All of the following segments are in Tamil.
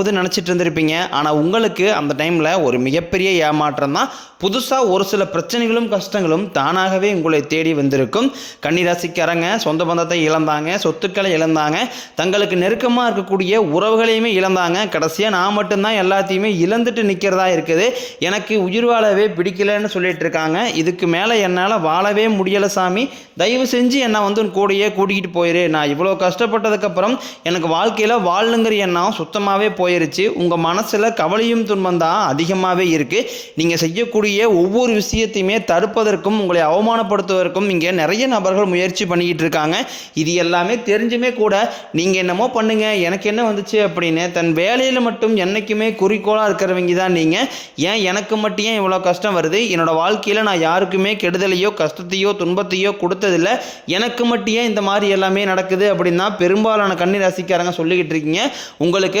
போகுதுன்னு நினச்சிட்டு இருந்திருப்பீங்க. ஆனால் உங்களுக்கு அந்த டைமில் ஒரு மிகப்பெரிய ஏமாற்றம் தான். புதுசாக ஒரு சில பிரச்சனைகளும் கஷ்டங்களும் தானாகவே உங்களை தேடி வந்திருக்கும். கன்னிராசிக்காரங்க சொந்த பந்தத்தை இழந்தாங்க சொத்துக்களை இழந்தாங்க தங்களுக்கு நெருக்கமாக இருக்கக்கூடிய உறவுகளையுமே இழந்தாங்க. கடைசியாக நான் மட்டும்தான் எல்லாத்தையுமே இழந்துட்டு நிற்கிறதா இருக்குது. எனக்கு உயிர் வாழவே பிடிக்கலன்னு சொல்லிட்டு இருக்காங்க. இதுக்கு மேலே என்னால் வாழவே முடியலை சாமி. தயவு செஞ்சு என்னை வந்து உன் கூடயே கூட்டிகிட்டு போயிரு. நான் இவ்வளோ கஷ்டப்பட்டதுக்கப்புறம் எனக்கு வாழ்க்கையில் வாழணுங்கிற எண்ணம் சுத்தமாகவே போயிருச்சு. உங்கள் மனசில் கவலையும் துன்பம் தான் அதிகமாகவே இருக்குது நீங்கள் செய்யக்கூடிய ஒவ்வொரு விஷயத்தையுமே தடுப்பதற்கும் உங்களை அவமானப்படுத்துவதற்கும் இங்கே நிறைய நபர்கள் முயற்சி பண்ணிக்கிட்டு இருக்காங்க. இது எல்லாமே தெரிஞ்சுமே கூட நீங்கள் என்னமோ பண்ணுங்க எனக்கு என்ன வந்துச்சு அப்படின்னு தன் வேலையில் மட்டும் என்றைக்குமே குறிக்கோளாக இருக்கிறவங்க தான் நீங்கள் ஏன் எனக்கு மட்டும் ஏன் இவ்வளோ கஷ்டம் வருது? என்னோட வாழ்க்கையில் நான் யாருக்குமே கெடுதலையோ கஷ்டத்தையோ துன்பத்தையோ கொடுத்ததில்ல. எனக்கு மட்டும் ஏன் இந்த மாதிரி எல்லாமே நடக்குது அப்படின்னா பெரும்பாலான கண்ணீர் ராசிக்காரங்க சொல்லிக்கிட்டு இருக்கீங்க. உங்களுக்கு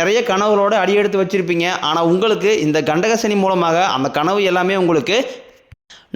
நிறைய கனவுகளோடு அடியெடுத்து வச்சுருப்பீங்க. ஆனால் உங்களுக்கு இந்த கண்டகசனி மூலமாக அந்த கனவு எல்லாமே உங்களுக்கு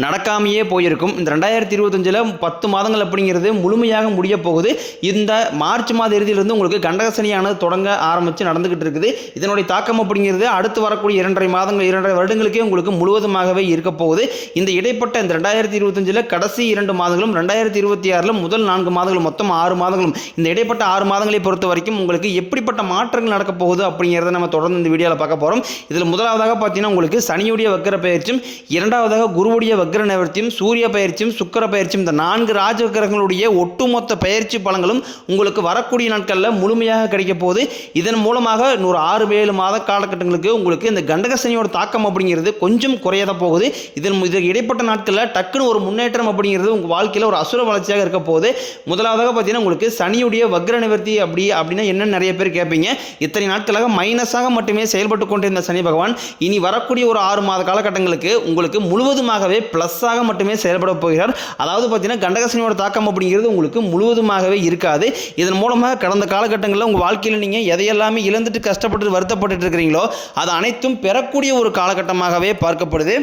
நடக்காமையே போயிருக்கும். இந்த ரெண்டாயிரத்தி இருபத்தஞ்சில் பத்து மாதங்கள் அப்படிங்கிறது முழுமையாக முடிய போகுது. இந்த மார்ச் மாத இறுதியிலிருந்து உங்களுக்கு கண்டகசனியானது தொடங்க ஆரம்பித்து நடந்துக்கிட்டு இருக்குது. இதனுடைய தாக்கம் அப்படிங்கிறது அடுத்து வரக்கூடிய இரண்டரை மாதங்கள் இரண்டரை வருடங்களுக்கே உங்களுக்கு முழுவதுமாகவே இருக்க போகுது. இந்த இடைப்பட்ட இந்த ரெண்டாயிரத்தி இருபத்தஞ்சில் கடைசி இரண்டு மாதங்களும் ரெண்டாயிரத்தி இருபத்தி ஆறில் முதல் நான்கு மாதங்களும் மொத்தம் ஆறு மாதங்களும் இந்த இடைப்பட்ட ஆறு மாதங்களை பொறுத்த வரைக்கும் உங்களுக்கு எப்படிப்பட்ட மாற்றங்கள் நடக்க போகுது அப்படிங்கிறத நம்ம தொடர்ந்து இந்த வீடியோவில் பார்க்க போகிறோம் இதில் முதலாவதாக பார்த்தீங்கன்னா உங்களுக்கு சனியுடைய வக்கர பயிற்சியும் இரண்டாவதாக குருவுடைய வக்ர நிவர்த்தியும் சூரிய பயிற்சியும் சுக்கர பயிற்சியும் இந்த நான்கு ராஜகிரகங்களுடைய ஒட்டுமொத்த பயிற்சி பலன்களும் உங்களுக்கு வரக்கூடிய நாட்களில் முழுமையாக கிடைக்க போகுது. இதன் மூலமாக நூறு ஆறு ஏழு மாத காலகட்டங்களுக்கு உங்களுக்கு இந்த கண்டகசனியோட தாக்கம் அப்படிங்கிறது கொஞ்சம் குறையத போகுது. இதன் இதுக்கு இடைப்பட்ட நாட்களில் டக்குன்னு ஒரு முன்னேற்றம் அப்படிங்கிறது உங்கள் வாழ்க்கையில் ஒரு அசுர வளர்ச்சியாக இருக்க போகுது. முதலாவதாக பார்த்தீங்கன்னா உங்களுக்கு சனியுடைய வக்ர நிவர்த்தி அப்படி அப்படின்னா என்ன நிறைய பேர் கேட்பீங்க. இத்தனை நாட்களாக மைனஸாக மட்டுமே செயல்பட்டு கொண்டிருந்த சனி பகவான் இனி வரக்கூடிய ஒரு ஆறு மாத காலகட்டங்களுக்கு உங்களுக்கு முழுவதுமாகவே ப்ளஸ்ஸாக மட்டுமே செயல்பட போகிறார். அதாவது பார்த்தீங்கன்னா கண்டகசனியோட தாக்கம் அப்படிங்கிறது உங்களுக்கு முழுவதுமாகவே இருக்காது. இதன் மூலமாக கடந்த காலகட்டங்களில் உங்கள் வாழ்க்கையில் நீங்கள் எதையெல்லாமே இழந்துட்டு கஷ்டப்பட்டு வருத்தப்பட்டு இருக்கிறீங்களோ அது அனைத்தும் பெறக்கூடிய ஒரு காலகட்டமாகவே பார்க்கப்படுது.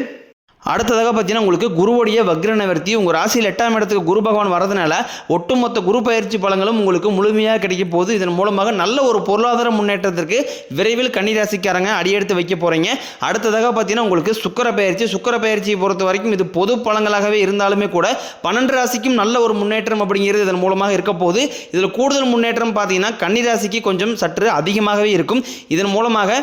அடுத்ததாக பார்த்தீங்கன்னா உங்களுக்கு குருவுடைய வக்ர நிவர்த்தி உங்கள் ராசியில் எட்டாம் இடத்துக்கு குரு பகவான் வரதுனால ஒட்டுமொத்த குரு பயிற்சி பலங்களும் உங்களுக்கு முழுமையாக கிடைக்க போகுது. இதன் மூலமாக நல்ல ஒரு பொருளாதார முன்னேற்றத்திற்கு விரைவில் கன்னிராசிக்காரங்க அடியெடுத்து வைக்க போகிறீங்க அடுத்ததாக பார்த்தீங்கன்னா உங்களுக்கு சுக்கர பயிற்சி. சுக்கர பயிற்சியை பொறுத்த வரைக்கும் இது பொது பழங்களாகவே இருந்தாலுமே கூட பன்னெண்டு ராசிக்கும் நல்ல ஒரு முன்னேற்றம் அப்படிங்கிறது இதன் மூலமாக இருக்க போகுது. இதில் கூடுதல் முன்னேற்றம் பார்த்தீங்கன்னா கன்னிராசிக்கு கொஞ்சம் சற்று அதிகமாகவே இருக்கும். இதன் மூலமாக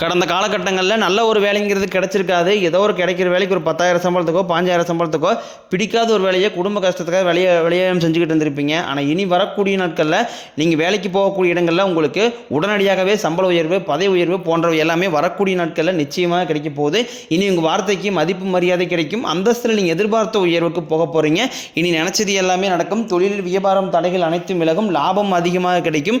கடந்த காலகட்டங்களில் நல்ல ஒரு வேலைங்கிறது கிடைச்சிருக்காது. ஏதோ ஒரு கிடைக்கிற வேலைக்கு ஒரு பத்தாயிரம் சம்பளத்துக்கோ பாஞ்சாயிரம் சம்பளத்துக்கோ பிடிக்காத ஒரு வேலையை குடும்ப கஷ்டத்துக்காக வெளியே வெளியாயம் செஞ்சுக்கிட்டு இருந்திருப்பீங்க ஆனால் இனி வரக்கூடிய நாட்களில் நீங்கள் வேலைக்கு போகக்கூடிய இடங்களில் உங்களுக்கு உடனடியாகவே சம்பள உயர்வு பதவி உயர்வு போன்றவை எல்லாமே வரக்கூடிய நாட்களில் நிச்சயமாக கிடைக்க போகுது. இனி உங்கள் வார்த்தைக்கு மதிப்பு மரியாதை கிடைக்கும். அந்தஸ்தில் நீங்கள் எதிர்பார்த்த உயர்வுக்கு போக போகிறீங்க இனி நினச்சது எல்லாமே நடக்கும். தொழில் வியாபாரம் தடைகள் அனைத்தும் விலகும். லாபம் அதிகமாக கிடைக்கும்.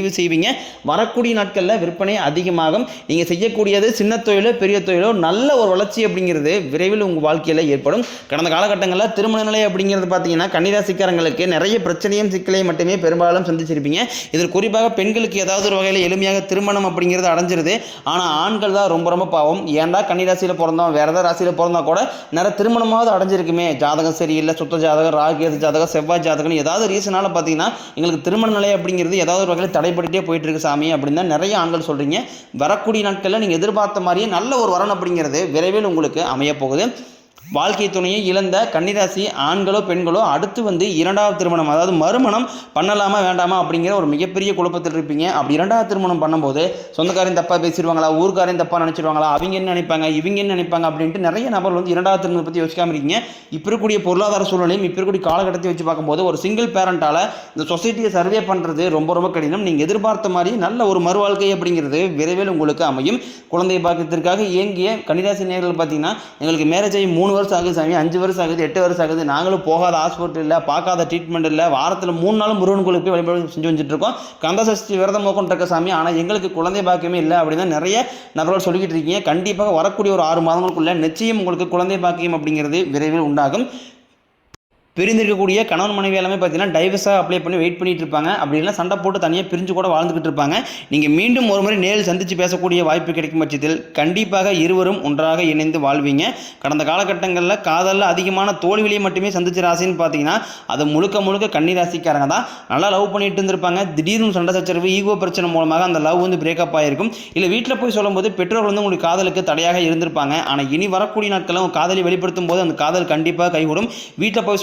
முடிவு செய்வீங்க. வரக்கூடிய நாட்களில் விற்பனை அதிகமாகும். நீங்கள் செய்யக்கூடியது சின்ன தொழிலோ பெரிய தொழிலோ நல்ல ஒரு வளர்ச்சி அப்படிங்கிறது விரைவில் உங்கள் வாழ்க்கையில் ஏற்படும். கடந்த காலகட்டங்களில் திருமண நிலை அப்படிங்கிறது பார்த்தீங்கன்னா கன்னிராசிக்காரங்களுக்கு நிறைய பிரச்சனையும் சிக்கலையும் மட்டுமே பெரும்பாலும் சந்திச்சிருப்பீங்க. இதில் குறிப்பாக பெண்களுக்கு ஏதாவது ஒரு வகையில் எளிமையாக திருமணம் அப்படிங்கிறது அடைஞ்சிருது. ஆனால் ஆண்கள் தான் ரொம்ப ரொம்ப பாவம். ஏன்டா கன்னிராசியில் பிறந்தோம்? வேறு ஏதாவது ராசியில் பிறந்தா கூட நிறைய திருமணமாவது அடைஞ்சிருக்குமே. ஜாதகம் சரியில்லை சுத்த ஜாதகம் ராகேது ஜாதகம் செவ்வாய் ஜாதகம் ஏதாவது ரீசனால பார்த்தீங்கன்னா எங்களுக்கு திருமண நிலை அப்படிங்கிறது ஏதாவது ஒரு வகையில் தடை போயிட்டு இருக்கு சாமி அப்படின்னு தான் நிறைய ஆண்கள் சொல்கிறீங்க வரக்கூடிய நாட்களில் நீங்கள் எதிர்பார்த்த மாதிரியே நல்ல ஒரு வரன் அப்படிங்கிறது விரைவில் உங்களுக்கு அமையப் போகுது வாழ்க்கை துணையை இழந்த கன்னிராசி ஆண்களோ பெண்களோ அடுத்து வந்து இரண்டாவது திருமணம் அதாவது மறுமணம் பண்ணலாமா வேண்டாமா அப்படிங்கிற ஒரு மிகப்பெரிய குழப்பத்தில் இருப்பீங்க. அப்படி இரண்டாவது திருமணம் பண்ணும்போது சொந்தக்காரையும் தப்பாக பேசிடுவாங்களா ஊர்க்காரையும் தப்பாக நினச்சிடுவாங்களா அவங்க என்ன நினைப்பாங்க இவங்க என்ன நினைப்பாங்க அப்படின்ட்டு நிறைய நபர் வந்து இரண்டாவது திருமணம் பற்றி யோசிக்காமல் இருக்கீங்க. இப்போ இருக்கக்கூடிய பொருளாதார சூழ்நிலையும் இப்போ இருக்கக்கூடிய காலகட்டத்தை வச்சு பார்க்கும்போது ஒரு சிங்கிள் பேரண்டால் இந்த சொசைட்டியை சர்வே பண்ணுறது ரொம்ப ரொம்ப கடினம். நீங்கள் எதிர்பார்த்த மாதிரி நல்ல ஒரு மறுவாழ்க்கை அப்படிங்கிறது விரைவில் உங்களுக்கு அமையும். குழந்தை பாக்கியத்திற்காக இயங்கிய கன்னிராசி நேர்கள் பார்த்தீங்கன்னா எங்களுக்கு மேரேஜ் ஆகி மூணு வருஷம் ஆகுது சாமி அஞ்சு வருஷம் ஆகுது எட்டு வருஷம் ஆகுது. நாங்களும் போகாத ஹாஸ்பிட்டல் இல்லை பார்க்காத ட்ரீட்மெண்ட் இல்லை. வாரத்தில் மூணு நாளும் முருகன் கோயிலுக்கு போய் வழிபாடு செஞ்சு வந்துட்டு இருக்கோம். கந்த சஷ்டி விரதம் நோக்கம் இருக்க சாமி ஆனால் எங்களுக்கு குழந்தை பாக்கியமே இல்லை அப்படின்னு நிறைய நபர்கள் சொல்லிக்கிட்டு இருக்கீங்க. கண்டிப்பாக வரக்கூடிய ஒரு ஆறு மாதங்களுக்குள்ள நிச்சயம் உங்களுக்கு குழந்தை பாக்கியம் அப்படிங்கிறது விரைவில் உண்டாகும். பிரிந்திருக்கக்கூடிய கணவன் மனைவி எல்லாமே பார்த்தீங்கன்னா டைவர்ஸாக அப்ளை பண்ணி வெயிட் பண்ணிட்டு இருப்பாங்க. அப்படி இல்லை சண்டை போட்டு தனியாக பிரிஞ்சு கூட வாழ்ந்துகிட்டு இருப்பாங்க. நீங்கள் மீண்டும் ஒரு முறை நேரில் சந்தித்து பேசக்கூடிய வாய்ப்பு கிடைக்கும் பட்சத்தில் கண்டிப்பாக இருவரும் ஒன்றாக இணைந்து வாழ்வீங்க. கடந்த காலகட்டங்களில் காதலில் அதிகமான தோல்விலையை மட்டுமே சந்திச்ச ராசின்னு பார்த்தீங்கன்னா அது முழுக்க முழுக்க கன்னி ராசிக்காரங்க தான். நல்லா லவ் பண்ணிட்டு இருந்திருப்பாங்க. திடீர்னு சண்டை சச்சரவு ஈகோ பிரச்சனை மூலமாக அந்த லவ் வந்து பிரேக்கப் ஆகிருக்கும் இல்லை வீட்டில் போய் சொல்லும்போது பெற்றோர்கள் வந்து உங்களுக்கு காதலுக்கு தடையாக இருந்திருப்பாங்க. ஆனால் இனி வரக்கூடிய நாட்களில் உங்கள் காதலை வெளிப்படுத்தும் போது அந்த காதல் கண்டிப்பாக கைகூடும். வீட்டில் போய்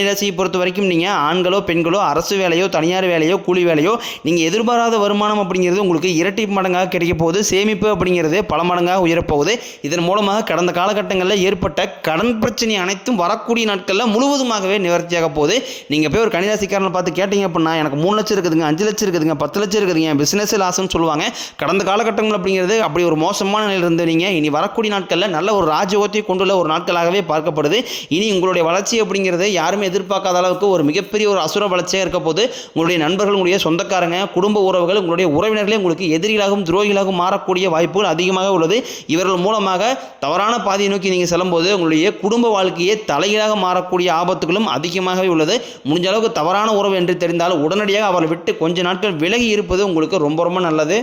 கன்னிராசியை பொறுத்த வரைக்கும் நீங்கள் ஆண்களோ பெண்களோ அரசு வேலையோ தனியார் வேலையோ கூலி வேலையோ நீங்கள் எதிர்பாராத வருமானம் அப்படிங்கிறது உங்களுக்கு இரட்டி மடங்காக கிடைக்க போகுது. சேமிப்பு அப்படிங்கிறது பல மடங்காக உயரப்போகுது. இதன் மூலமாக கடந்த காலகட்டங்களில் ஏற்பட்ட கடன் பிரச்சனை அனைத்தும் வரக்கூடிய நாட்களில் முழுவதுமாகவே நிவர்த்தியாக போகுது. நீங்கள் போய் ஒரு கன்னிராசிக்காரனை பார்த்து கேட்டீங்க அப்படின்னா எனக்கு மூணு லட்சம் இருக்குதுங்க அஞ்சு லட்சம் இருக்குதுங்க பத்து லட்சம் இருக்குதுங்க பிஸ்னஸ் லாஸ்ன்னு சொல்லுவாங்க. கடந்த காலகட்டங்கள் அப்படிங்கிறது அப்படி ஒரு மோசமான நிலையில் இருந்து நீங்கள் இனி வரக்கூடிய நாட்களில் நல்ல ஒரு ராஜயோகத்தை கொண்டுள்ள ஒரு நாட்களாகவே பார்க்கப்படுது. இனி உங்களுடைய வளர்ச்சி அப்படிங்கிறது யாருமே எதிர்பார்க்காத அளவுக்கு ஒரு மிகப்பெரிய ஒரு அசுர வளர்ச்சியாக இருக்க போது உங்களுடைய நண்பர்கள் உங்களுடைய சொந்தக்காரங்க குடும்ப உறவுகள் உங்களுடைய உறவினர்களே உங்களுக்கு எதிரிகளாகவும் துரோகிகளாகவும் மாறக்கூடிய வாய்ப்புகள் அதிகமாக உள்ளது. இவர்கள் மூலமாக தவறான பாதையை நோக்கி நீங்கள் செல்லும்போது உங்களுடைய குடும்ப வாழ்க்கையே தலைகீழாக மாறக்கூடிய ஆபத்துகளும் அதிகமாகவே உள்ளது. முடிஞ்ச அளவுக்கு தவறான உறவு என்று தெரிந்தால் உடனடியாக அவரை விட்டு கொஞ்ச நாட்கள் விலகி இருப்பது உங்களுக்கு ரொம்ப ரொம்ப நல்லது.